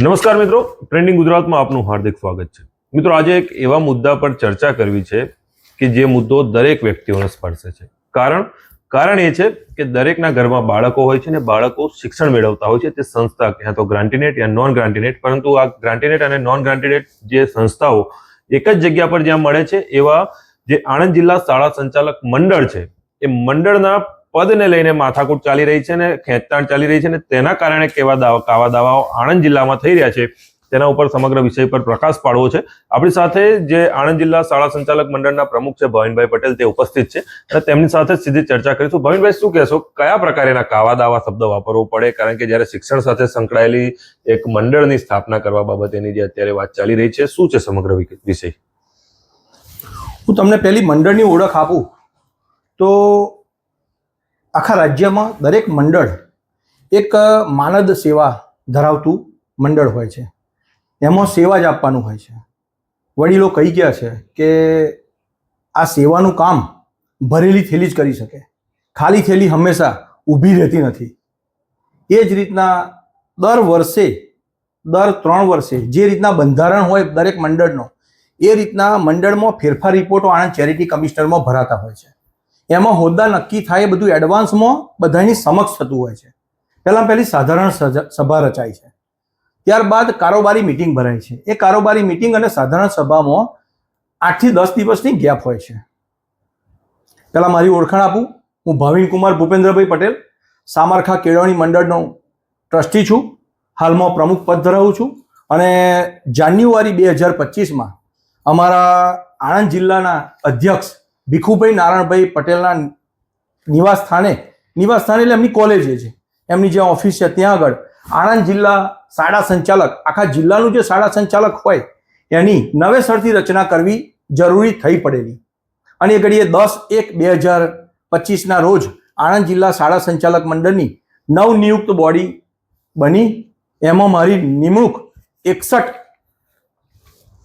નમસ્કાર મિત્રો. ટ્રેન્ડિંગ ગુજરાતમાં આપનું હાર્દિક સ્વાગત છે. મિત્રો, આજે એક એવા મુદ્દા પર ચર્ચા કરવી છે કે જે મુદ્દો દરેક વ્યક્તિઓને સ્પર્શે છે. કારણ કારણ એ છે કે દરેકના ઘરમાં બાળકો હોય છે ને બાળકો શિક્ષણ મેળવતા હોય છે. તે સંસ્થા ક્યાં તો ગ્રાન્ટીનેટ યા નોન ગ્રાન્ટીનેટ પરંતુ આ ગ્રાન્ટીનેટ અને નોન ગ્રાન્ટીનેટ જે સંસ્થાઓ એક જ જગ્યા પર જ્યાં મળે છે એવા જે આણંદ જિલ્લા શાળા સંચાલક મંડળ છે. એ મંડળના પદને લઈને માથાકૂટ ચાલી રહી છે ને ખેંચતાણ ચાલી રહી છે ને તેના કારણે કેવા દાવા, કાવા દાવાઓ આણંદ જિલ્લામાં થઈ રહ્યા છે, તેના ઉપર સમગ્ર વિષય પર પ્રકાશ પાડવો છે. આપણી સાથે જે આણંદ જિલ્લા શાળા સંચાલક મંડળના પ્રમુખ છે ભવિનભાઈ પટેલ, તે ઉપસ્થિત છે. અને તેમની સાથે સીધી ચર્ચા કરીશું. ભવિનભાઈ, શું કહેશો? કયા પ્રકારના કાવા દાવા શબ્દ વાપરવો પડે? કારણ કે જ્યારે શિક્ષણ સાથે સંકળાયેલી એક મંડળની સ્થાપના કરવા બાબતેની જે અત્યારે વાત ચાલી રહી છે, શું છે સમગ્ર વિષય? હું તમને પહેલી મંડળની ઓળખ આપું. તો આખા રાજ્યમાં દરેક મંડળ એક માનદ સેવા ધરાવતું મંડળ હોય છે. એમાં સેવા જ આપવાનું હોય છે. વડીલો કહી ગયા છે કે આ સેવાનું કામ ભરેલી થેલી જ કરી શકે. ખાલી થેલી હંમેશા ઊભી રહેતી નથી. એ જ રીતના દર વર્ષે, દર ત્રણ વર્ષે જે રીતના બંધારણ હોય દરેક મંડળનો, એ રીતના મંડળમાં ફેરફાર રિપોર્ટો આણંદ ચેરિટી કમિશનરમાં ભરાતા હોય છે. એમાં હોદ્દા નક્કી થાય એ બધું એડવાન્સમાં બધાની સમક્ષ થતું હોય છે. પહેલાં પહેલી સાધારણ સભા રચાય છે. ત્યારબાદ કારોબારી મિટિંગ ભરાય છે. એ કારોબારી મિટિંગ અને સાધારણ સભામાં આઠથી દસ દિવસની ગેપ હોય છે. પહેલાં મારી ઓળખાણ આપું. હું ભાવિનકુમાર ભૂપેન્દ્રભાઈ પટેલ, સામરખા કેળવણી મંડળનો ટ્રસ્ટી છું. હાલમાં પ્રમુખ પદ ધરાવું છું. અને જાન્યુઆરી બે હજાર પચીસમાં અમારા આણંદ જિલ્લાના અધ્યક્ષ ભીખુભાઈ નારાયણભાઈ પટેલના નિવાસ સ્થાને નિવાસ સ્થાને એટલે એમની કોલેજ છે. એમની જે ઓફિસ છે ત્યાં આગળ. આણંદ જિલ્લા શાળા સંચાલક, આખા જિલ્લાનું જે શાળા સંચાલક હોય, એની નવેસરથી રચના કરવી જરૂરી થઈ પડેલી. અને એ ઘડીએ દસ એક બે હજાર પચીસના રોજ આણંદ જિલ્લા શાળા સંચાલક મંડળની નવનિયુક્ત બોડી બની. એમાં મારી નિમણૂક એકસઠ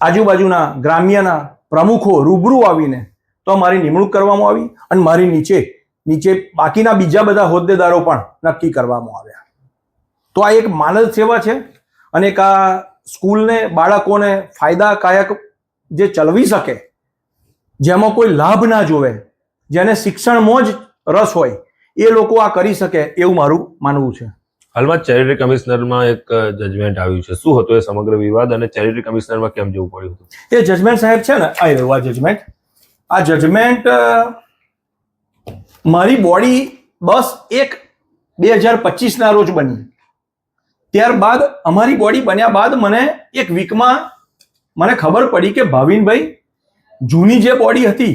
આજુબાજુના ગ્રામ્યના પ્રમુખો રૂબરૂ આવીને તો મારી નિમણૂક કરવામાં આવી અને મારી નીચે નીચે બાકીના બીજા બધા હોદ્દેદારો પણ નક્કી કરવામાં આવ્યા. તો આ એક માનવ સેવા છે અને એક આ સ્કૂલને બાળકોને ફાયદાકાયક જે ચલવી શકે જેમાં કોઈ લાભ ના જોવે જેને શિક્ષણમાં જ રસ હોય એ લોકો આ કરી શકે એવું મારું માનવું છે. હાલમાં ચેરિટી કમિશનરમાં એક જજમેન્ટ આવ્યું છે. શું હતું એ સમગ્ર વિવાદ અને ચેરિટી કમિશનરમાં કેમ જવું પડ્યું હતું? એ જજમેન્ટ સાહેબ છે ને આ આ જજમેન્ટ આ જજમેન્ટ મારી બોડી બસ એક બે હજાર પચીસના રોજ બની. ત્યારબાદ અમારી બોડી બન્યા બાદ મને એક વીકમાં મને ખબર પડી કે ભાવિનભાઈ, જૂની જે બોડી હતી,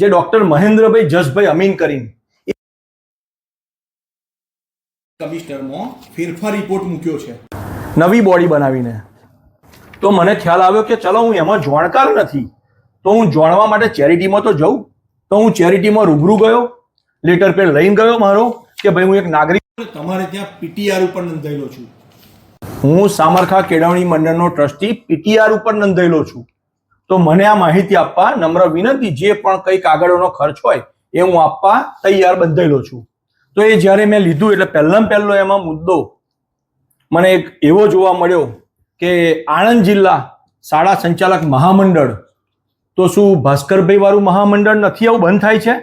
જે ડોક્ટર મહેન્દ્રભાઈ જસભાઈ અમીન કરીને કમિશનરમાં ફેરફાર રિપોર્ટ મૂક્યો છે. નવી બોડી બનાવીને. તો મને ખ્યાલ આવ્યો કે ચલો હું એમાં જાણકાર નથી. તો હું જાણવા માટે ચેરિટીમાં તો જઉં, તો હું ચેરિટીમાં રૂબરૂ ગયો, લેટર પેડ લઈને ગયો મારો, કે ભાઈ હું એક નાગરિક તમારે ત્યાં પીટીઆર ઉપર નોંધાયેલો છું. હું સામરખા કેળવણી મંડળનો ટ્રસ્ટી, પીટીઆર ઉપર નોંધાયેલો છું. તો મને આ માહિતી આપવા નમ્ર વિનંતી, જે પણ કંઈ કાગળોનો ખર્ચ હોય, એ હું આપવા તૈયાર બંધાયેલો છું. તો એ જ્યારે મેં લીધું, એટલે પહેલાં પહેલો એમાં મુદ્દો, મને એક એવો જોવા મળ્યો કે આણંદ જિલ્લા શાળા સંચાલક મહામંડળ તો શું ભાસ્કરભાઈ વાળું મહામંડળ નથી આવું બંધ થાય છે?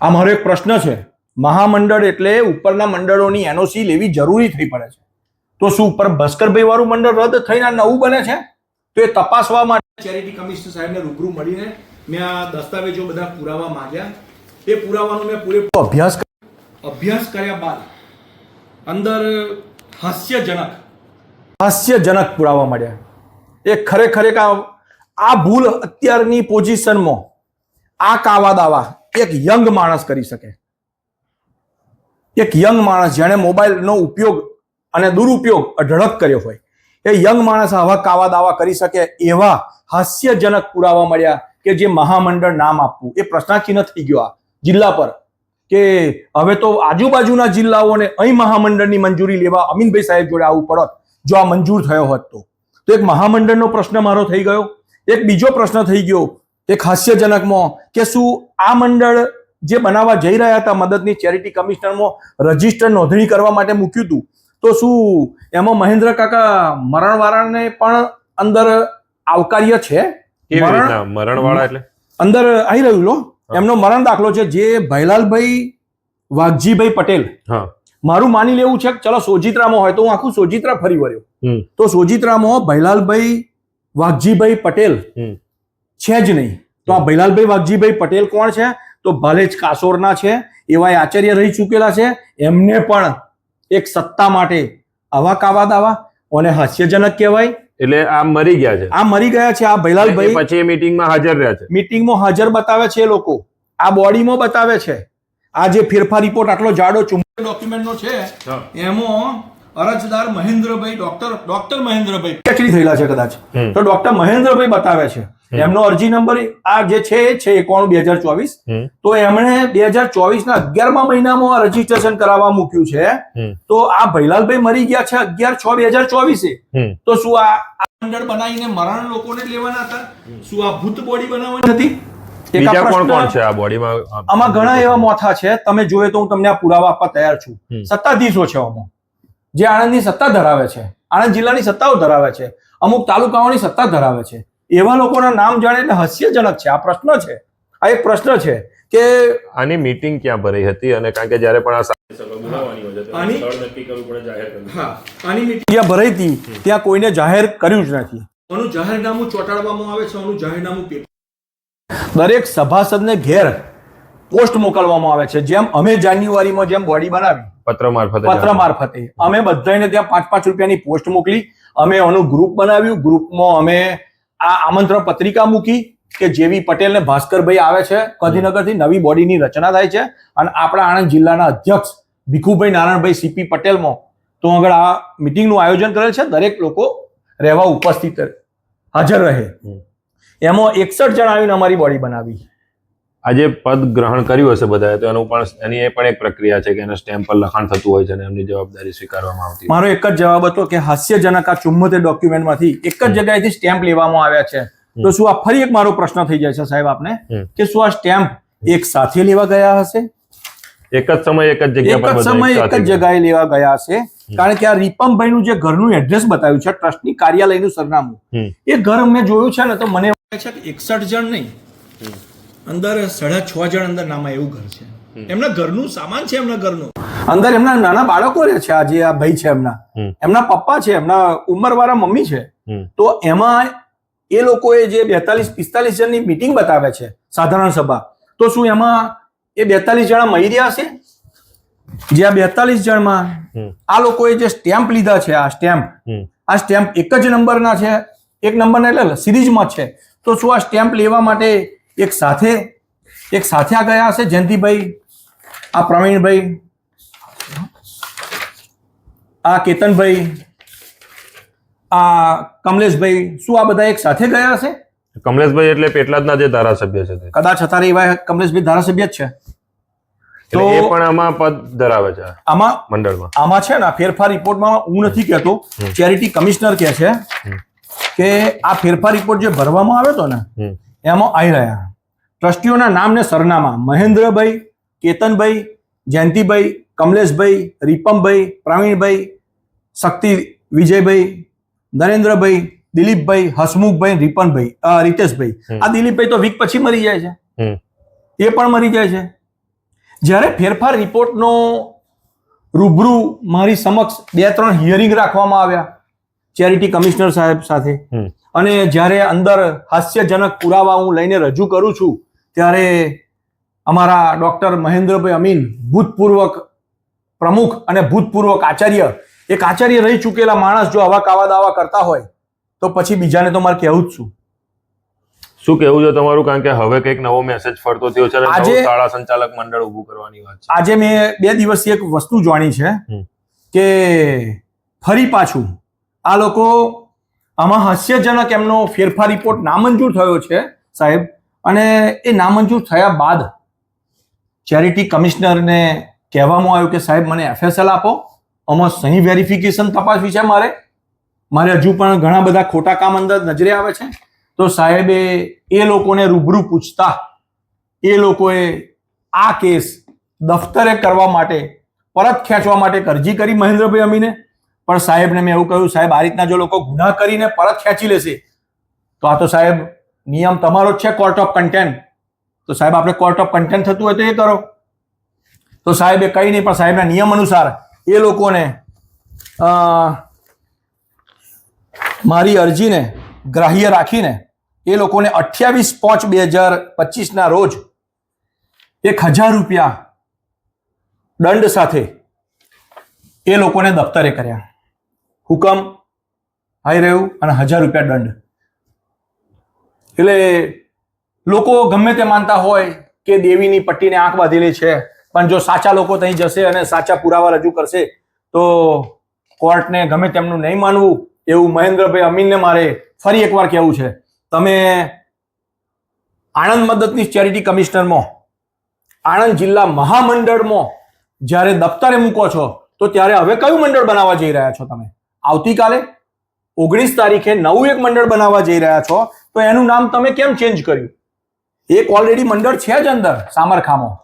આ મારો એક પ્રશ્ન છે. મહામંડળ એટલે ઉપરના મંડળોની એનઓસી લેવી જરૂરી થઈ પડે છે. તો શું ઉપર ભાસ્કરભાઈ વાળું મંડળ રદ થઈને નવું બને છે? તો એ તપાસવા માટે ચેરિટી કમિશનર સાહેબને રૂબરૂ મળીને મેં આ દસ્તાવેજો બધા પુરાવા માંગ્યા. એ પુરાવાનો મેં પૂરેપૂરો અભ્યાસ. અભ્યાસ કર્યા બાદ અંદર હાસ્યજનક હાસ્યજનક પુરાવા મળ્યા. એ ખરેખર એક આ આ ભૂલ અત્યારની પોઝિશનમાં આ કાવા દાવા એક યંગ માણસ કરી શકે. એક યંગ માણસ જેણે મોબાઈલનો ઉપયોગ અને દુરુપયોગ અઢળક કર્યો હોય. એ યંગ માણસ આવા કાવા દાવા કરી શકે એવા હાસ્યજનક પુરાવા મળ્યા કે જે મહામંડળ નામ આપવું. એ પ્રશ્નાચિહ્ન થઈ ગયો આ જિલ્લા પર. કે હવે તો આજુબાજુના જિલ્લાઓને અહીં મહામંડળની મંજૂરી લેવા અમીનભાઈ સાહેબ જોડે આવવું પડત. જો આ મંજૂર થયો હોત તો એક મહામંડળનો પ્રશ્ન મારો થઈ ગયો. એક બીજો પ્રશ્ન થઈ ગયો એક હાસ્યજનકમાં કે શું આ મંડળ જે બનાવવા જઈ રહ્યા હતા મદદની ચેરિટી કમિશનરમાં રજિસ્ટર નોંધણી કરવા માટે મૂક્યું હતું. તો શું એમાં મહેન્દ્ર કાકા મરણવાળાને પણ અંદર આવકાર્ય છે? મરણવાળા એટલે? અંદર આવી રહ્યું લો. એમનો મરણ દાખલો છે જે ભૈલાલભાઈ વાઘજીભાઈ પટેલ. મારું માની લેવું છે કે ચલો સોજિત્રામાં હોય તો હું આખું સોજિત્રા ફરી વર્યો તો સોજિત્રામાં ભૈલાલભાઈ વાઘજીભાઈ પટેલ છે જ નહીં. તો આ ભૈલાલભાઈ વાઘજીભાઈ પટેલ કોણ છે? તો ભાલેજ કાસોરના છે. એવા આચાર્ય રહી ચૂકેલા છે. એમને પણ એક સત્તા માટે આવા કાવા દાવા અને હાસ્યજનક કહેવાય. એટલે આ મરી ગયા છે. આ મરી ગયા છે આ ભૈલાલભાઈ. પછી મીટિંગમાં હાજર રહ્યા છે. મીટિંગમાં હાજર બતાવે છે એ લોકો. આ બોડીમાં બતાવે છે. આ જે ફેરફાર રિપોર્ટ આટલો જાડો ચુંબક ડોક્યુમેન્ટનો છે એમાં અરજદાર Mahendrabhai doctor doctor Mahendrabhai. PhD થયેલા છે કદાચ. તો ડોક્ટર મહેન્દ્રભાઈ બતાવે છે. એમનો અરજી નંબર આ જે છે એ છે એકોણું બે હજાર ચોવીસ. તો એમણે બે હજાર ચોવીસ ના અગિયારમા મહિનામાં રજીસ્ટ્રેશન કરાવવા મૂક્યું છે. તો આ ભૈલાલભાઈ મરી ગયા છે અગિયાર છ બે હજાર ચોવીસે. તો શું આ આ મંડળ બનાવીને મરણ લોકોને લેવાના હતા? શું આ ભૂત બોડી બનાવવાની હતી? બીજા કોણ કોણ છે આ બોડીમાં? આમાં ઘણા એવા મોથા છે. તમે જોયે તો હું તમને આ પુરાવા આપવા તૈયાર છું. સત્તાધીશો છે આમાં. જે આણંદની સત્તા ધરાવે છે આણંદ જિલ્લાની સત્તાઓ ધરાવે છે અમુક તાલુકાઓની સત્તા ધરાવે છે. એવા લોકોના નામ જાણે એટલે હાસ્યજનક છે. આ પ્રશ્ન છે. આ એક પ્રશ્ન છે કે આની મીટિંગ ક્યાં ભરાઈ હતી અને કારણ કે જ્યારે પણ આ સભા બોલાવવાની હોય છે આની- સ્થળ નક્કી કરવું પડે જાહેર કરવું. હા આની મીટિંગ જ્યાં ભરાઈ હતી ત્યાં કોઈને જાહેર કર્યું જ નથી. આનું જાહેરનામું ચોંટાડવામાં આવે છે આનું જાહેરનામું પેપર દરેક સભાસદને ઘેર પોસ્ટ મોકલવામાં આવે છે. જેમ અમે જાન્યુઆરીમાં જેમ બોડી બનાવી પત્ર મારફતે પત્ર મારફતે. અમે બધાને ત્યાં પાંચ પાંચ રૂપિયાની પોસ્ટ મોકલી. અમે એનું ગ્રુપ બનાવ્યું. ગ્રુપમાં અમે આ આમંત્રણ પત્રિકા મૂકી કે જેવી પટેલ ને ભાસ્કરભાઈ આવે છે ગાંધીનગરથી નવી બોડીની રચના થાય છે. અને આપણા આણંદ જિલ્લાના અધ્યક્ષ ભીખુભાઈ નારાયણભાઈ સીપી પટેલમાં તો આગળ આ મિટિંગનું આયોજન કરેલ છે. દરેક લોકો રહેવા ઉપસ્થિત હાજર રહે. એમાં એકસઠ જણ આવીને અમારી બોડી બનાવી. આજે પદ ગ્રહણ કર્યું હશે બધાએ તો એનું પણ એની એ પણ એક પ્રક્રિયા છે કે એના સ્ટેમ્પ પર લખાણ થતું હોય છે અને એમની જવાબદારી સ્વીકારવામાં આવતી. મારો એક જ જવાબ હતો કે હાસ્યજનક આ ચુમ્મોતેર ડોક્યુમેન્ટમાંથી એક જ જગ્યાએથી સ્ટેમ્પ લેવામાં આવ્યા છે. તો શું આ ફરી એક મારો પ્રશ્ન થઈ જાય છે સાહેબ આપને? કે શું આ સ્ટેમ્પ એક સાથે લેવા ગયા હશે? એક જ સમય એક જ જગ્યા એક પર જ બધા એક જ જગ્યાએ લેવા ગયા હશે. કારણ કે આ રીપમભાઈનું જે ઘરનું એડ્રેસ બતાવ્યું છે ટ્રસ્ટની કાર્યાલયનું સરનામું એ ઘર મેં જોયું છે ને તો મને લાગે છે કે એકસઠ જણ નહીં. અંદર સાડા છ જણ અંદર નામાં એવું ઘર છે. એમના ઘરનું સામાન છે એમના ઘરનું. અંદર એમના નાના બાળકો રહે છે આજે આ ભાઈ છે એમના. એમના પપ્પા છે એમના ઉંમરવાળા મમ્મી છે. તો એમાં એ લોકોએ જે બેતાલીસ પિસ્તાલીસ જણની મિટિંગ બતાવે છે સાધારણ સભા. તો શું એમાં એ બેતાલીસ જણા મળી રહ્યા છે? જે આ બેતાલીસ જણમાં આ લોકોએ જે સ્ટેમ્પ લીધા છે આ સ્ટેમ્પ આ સ્ટેમ્પ એક જ નંબરના છે એક નંબરના એટલે સિરીઝમાં છે. તો શું આ સ્ટેમ્પ લેવા માટે એક સાથે એક સાથે આ ગયા હશે જયંતિભાઈ આ પ્રવીણભાઈ આ કેતનભાઈ આ કમલેશભાઈ શું આ બધા એક સાથે ગયા હશે? કમલેશભાઈ એટલે પેટલાદના જે ધારાસભ્ય છે કદાચ અત્યારે એવા કમલેશભાઈ ધારાસભ્ય જ છે. તો- એ પણ આમાં પદ ધરાવે છે આમાં મંડળમાં. આમાં છે ને ફેરફાર રિપોર્ટમાં હું નથી કહેતો ચેરિટી કમિશનર કહે છે કે આ ફેરફાર રિપોર્ટ જે ભરવામાં આવ્યો હતો ને. એમાં આવી રહ્યા. ટ્રસ્ટીઓના નામ ને સરનામા મહેન્દ્રભાઈ કેતનભાઈ જયંતિભાઈ કમલેશભાઈ રીપમભાઈ પ્રવીણભાઈ શક્તિ વિજયભાઈ નરેન્દ્રભાઈ દિલીપભાઈ હસમુખભાઈ રીપનભાઈ રીતેશભાઈ. આ દિલીપભાઈ તો વીક પછી મરી જાય છે. એ પણ મરી જાય છે. જ્યારે ફેરફાર રિપોર્ટનો રૂબરૂ મારી સમક્ષ બે ત્રણ હિયરિંગ રાખવામાં આવ્યા. ચેરિટી કમિશનર સાહેબ સાથે. અને જ્યારે અંદર હાસ્યજનક પુરાવા હું લઈને રજૂ કરું છું ત્યારે અમારા ડોક્ટર મહેન્દ્રભાઈ અમીન ભૂતપૂર્વક પ્રમુખ અને ભૂતપૂર્વક આચાર્ય એક આચાર્ય રહી ચૂકેલા માણસ જો આવા કાવા દાવા કરતા હોય તો પછી બીજાને તો મારે કહેવું જ છું. શું કેવું છે તમારું? કારણ કે હવે કંઈક નવો મેસેજ ફરતો થયો છે આજે- શાળા સંચાલક મંડળ ઊભું કરવાની વાત છે. આજે મેં બે દિવસથી એક વસ્તુ જાણી છે કે ફરી પાછું આ લોકો આમાં હાસ્યજનક એમનો ફેરફાર રિપોર્ટ નામંજૂર થયો છે, સાહેબ. અને એ નામંજૂર થયા બાદ ચેરિટી કમિશનરને કહેવામાં આવ્યું કે, સાહેબ, મને એફએસએલ આપો. આમાં સહી વેરિફિકેશન તપાસવી છે મારે. મારે હજુ પણ ઘણા બધા ખોટા કામ અંદર નજરે આવે છે. તો સાહેબે એ લોકોને રૂબરૂ પૂછતા, એ લોકોએ આ કેસ દફતરે કરવા માટે પરત ખેંચવા માટે અરજી કરી મહેન્દ્રભાઈ અમીને. પણ સાહેબને મેં એવું કહ્યું, સાહેબ, આ રીતના જો લોકો ગુના કરીને પરત ખેંચી લેશે, તો આ તો સાહેબ નિયમ તમારો જ છે કોર્ટ ઓફ કન્ટેન્ટ તો સાહેબ, આપણે કોર્ટ ઓફ કન્ટેન્ટ થતું હોય તો એ કરો. તો સાહેબે કંઈ નહીં, પણ સાહેબના નિયમ અનુસાર એ લોકોને મારી અરજીને ગ્રાહ્ય રાખીને એ લોકોને અઠ્યાવીસ પાંચ બે હજાર પચીસના રોજ એક હજાર રૂપિયા દંડ સાથે એ લોકોને દફતરે કર્યા. હુકમ આવી રહ્યું અને હજાર રૂપિયા દંડ. એટલે લોકો ગમે તે માનતા હોય કે દેવીની પટ્ટીને આંખ બાંધેલી છે, પણ જો સાચા લોકો ત્યાં જશે અને સાચા પુરાવા રજૂ કરશે, તો કોર્ટને ગમે તેમનું નહીં માનવું એવું મહેન્દ્રભાઈ અમીનને મારે ફરી એકવાર કહેવું છે. તમે આણંદ મદદની ચેરિટી કમિશનરમાં, આણંદ જિલ્લા મહામંડળમાં જ્યારે દફતરે મૂકો છો, તો ત્યારે હવે કયું મંડળ બનાવવા જઈ રહ્યા છો તમે? આવતીકાલે ઓગણીસ તારીખે નવું એક મંડળ બનાવવા જઈ રહ્યા છો. તો એનું નામ તમે કેમ ચેન્જ કર્યું? એક ઓલરેડી મંડળ છે જ અંદર, સામરખામાં.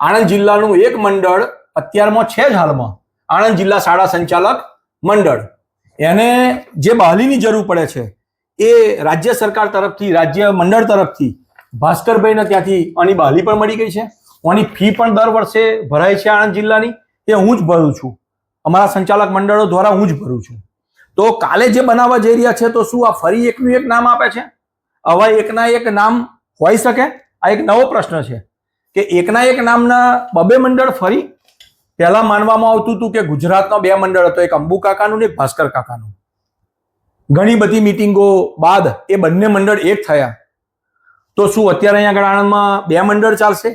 આણંદ જિલ્લાનું એક મંડળ અત્યારમાં છે જ હાલમાં. આણંદ જિલ્લા શાળા સંચાલક મંડળ. એને જે બહાલીની જરૂર પડે છે, એ રાજ્ય સરકાર તરફથી, રાજ્ય મંડળ તરફથી ભાસ્કરભાઈને ત્યાંથી આની બહાલી પણ મળી ગઈ છે. આની ફી પણ દર વર્ષે ભરાય છે આણંદ જિલ્લાની. એ હું જ ભરું છું. અમારા સંચાલક મંડળો દ્વારા હું જ ભરું છું. તો કાલે જે બનાવવા જઈ રહ્યા છે, તો શું આ ફરી એકનું એક નામ આપે છે? આવા એકના એક નામ હોઈ શકે? આ એક નવો પ્રશ્ન છે કે એકના એક નામના બબે મંડળ ફરી? પહેલા માનવામાં આવતું હતું કે ગુજરાતનો બે મંડળ હતો, એક અંબુ કાકાનું ને એક ભાસ્કર કાકાનું. ઘણી બધી મિટિંગો બાદ એ બંને મંડળ એક થયા. તો શું અત્યારે અહીંયા આગળ આણંદમાં બે મંડળ ચાલશે?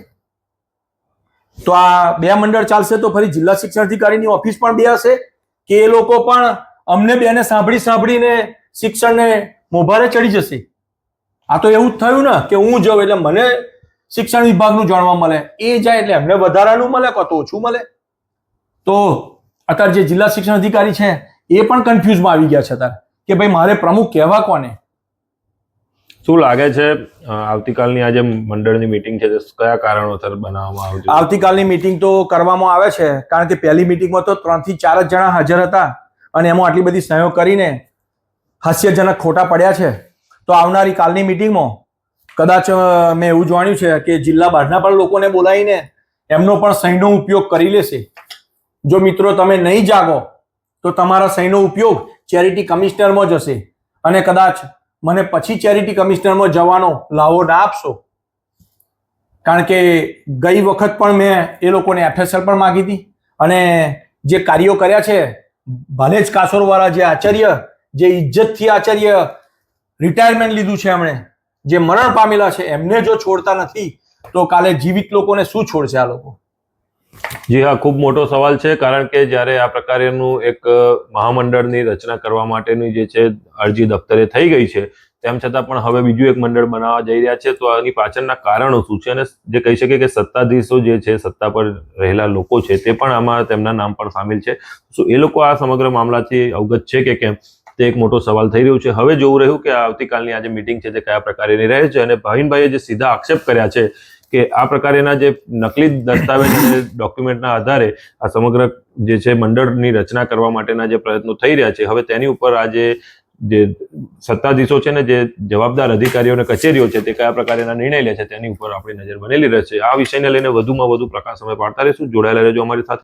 તો આ બે મંડળ ચાલશે તો ફરી જિલ્લા શિક્ષણ અધિકારીની ઓફિસ પણ બે હશે કે એ લોકો પણ અમને બેને સાંભળી સાંભળીને શિક્ષણને મોભારે ચડી જશે. આ તો એવું જ થયું ને કે હું જાઉં એટલે મને શિક્ષણ વિભાગનું જાણવા મળે. એ જાય એટલે એમને વધારાનું મળે કાં તો ઓછું મળે. તો અત્યારે જે જિલ્લા શિક્ષણ અધિકારી છે એ પણ કન્ફ્યુઝમાં આવી ગયા છે અત્યારે. કે ભાઈ મારે પ્રમુખ કહેવા કોને? શું લાગે છે આવતીકાલની આ જે મંડળની મીટિંગ છે કયા કારણોસર બનાવવામાં આવશે આવતીકાલની મીટિંગ તો કરવામાં આવે છે, કારણ કે પહેલી મીટિંગમાં તો ત્રણથી ચાર જ જણા હાજર હતા અને એમાં આટલી બધી સહયોગ કરીને હાસ્યજનક ખોટા પડ્યા છે. તો આવનારી કાલની મીટિંગમાં કદાચ મેં એવું જાણ્યું છે કે જિલ્લા બહારના પણ લોકોને બોલાવીને એમનો પણ સહીનો ઉપયોગ કરી લેશે. જો મિત્રો તમે નહીં જાગો, તો તમારા સહીનો ઉપયોગ ચેરિટી કમિશનરમાં જશે અને કદાચ મને પછી ચેરિટી કમિશનરમાં જવાનો લાવો ના આપશો. કારણ કે ગઈ વખત પણ મેં એ લોકોને એફએસએલ પણ માગી હતી અને જે કાર્યો કર્યા છે, ભલે જ કાસોરવાળા જે આચાર્ય, જે ઇજ્જતથી આચાર્ય રિટાયરમેન્ટ લીધું છે એમણે, જે મરણ પામેલા છે, એમને જો છોડતા નથી, તો કાલે જીવિત લોકોને શું છોડશે આ લોકો? જી હા, ખૂબ મોટો સવાલ છે, કારણ કે જ્યારે આ પ્રકારેનું એક મહામંડળની રચના કરવા માટેની જે છે, અરજી દફતરે થઈ ગઈ છે, તેમ છતાં પણ હવે બીજું એક મંડળ બનાવવા જઈ રહ્યા છે, તો આની પાછળના કારણો શું છે? અને જે કહી શકે કે સત્તાધીશો જે છે, સત્તા પર રહેલા લોકો છે, તે પણ આમાં તેમના નામ પણ સામેલ છે. શું એ લોકો આ સમગ્ર મામલાથી અવગત છે કે કેમ? તે એક મોટો સવાલ થઈ રહ્યું છે. હવે જોવું રહ્યું કે આવતીકાલની આજે મિટિંગ છે, તે કયા પ્રકારેની રહે છે? અને ભાવિનભાઈએ જે સીધા આક્ષેપ કર્યા છે કે આ પ્રકારેના જે નકલી દસ્તાવેજ ડોક્યુમેન્ટના આધારે આ સમગ્ર જે છે મંડળની રચના કરવા માટેના જે પ્રયત્નો થઈ રહ્યા છે, હવે તેની ઉપર આ જે સત્તાધીશો છે ને જે જવાબદાર અધિકારીઓ અને કચેરીઓ છે તે કયા પ્રકારના નિર્ણય લે છે તેની ઉપર આપણી નજર બનેલી રહેશે. આ વિષયને લઈને વધુમાં વધુ પ્રકાશ અમે પાડતા રહીશું. જોડાયેલા રહેજો અમારી સાથે.